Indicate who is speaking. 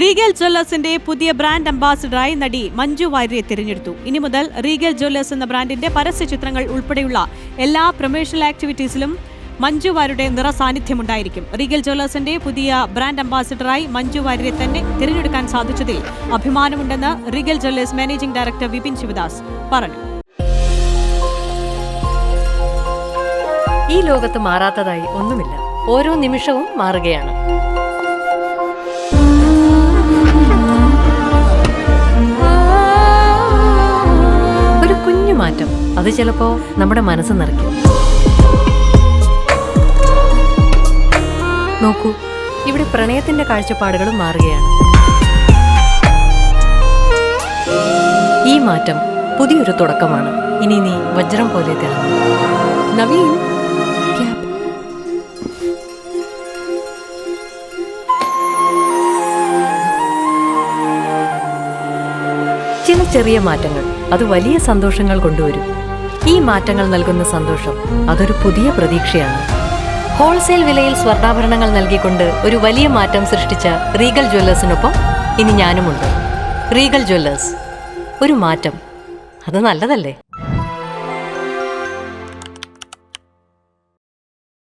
Speaker 1: Regal ജ്വല്ലേഴ്സിന്റെ പുതിയ brand അംബാസിഡറായി നടി മഞ്ജു വാര്യരെ തിരഞ്ഞെടുത്തു. ഇനി മുതൽ റീഗൽ ജ്വല്ലേഴ്സ് എന്ന ബ്രാൻഡിന്റെ പരസ്യ ചിത്രങ്ങൾ ഉൾപ്പെടെയുള്ള എല്ലാ പ്രൊമേഷണൽ ആക്ടിവിറ്റീസിലും മഞ്ജു വാര്യരുടെ നിറ സാന്നിധ്യമുണ്ടായിരിക്കും. റീഗൽ ജ്വല്ലേഴ്സിന്റെ പുതിയ ബ്രാൻഡ് അംബാസിഡറായി മഞ്ജു വാര്യരെ തന്നെ തിരഞ്ഞെടുക്കാൻ സാധിച്ചതിൽ അഭിമാനമുണ്ടെന്ന് Regal Jewellers managing director Vipin Sivadas പറഞ്ഞു.
Speaker 2: ഈ ലോകത്ത് മാറാത്തതായി ഒന്നുമില്ല. ഓരോ നിമിഷവും മാറുകയാണ്. മാറ്റം. അത് ചിലപ്പോ നമ്മുടെ മനസ്സ് നിറയ്ക്കും. നോക്കൂ ഇവിടെ പ്രണയത്തിന്റെ കാഴ്ചപ്പാടുകളും മാറുകയാണ്. ഈ മാറ്റം പുതിയൊരു തുടക്കമാണ്. ഇനി നീ വജ്രം പോലെ തിളങ്ങും. നവീൻ ചില ചെറിയ മാറ്റങ്ങൾ അത് വലിയ സന്തോഷങ്ങൾ കൊണ്ടുവരും. ഈ മാറ്റങ്ങൾ നൽകുന്ന സന്തോഷം അതൊരു പുതിയ പ്രതീക്ഷയാണ്. ഹോൾസെയിൽ വിലയിൽ സ്വർണാഭരണങ്ങൾ നൽകിക്കൊണ്ട് ഒരു വലിയ മാറ്റം സൃഷ്ടിച്ച റീഗൽ ജ്വല്ലേഴ്സിനൊപ്പം ഇനി ഞാനുമുണ്ട്. റീഗൽ ജ്വല്ലേഴ്സ് ഒരു മാറ്റം. അത് നല്ലതല്ലേ?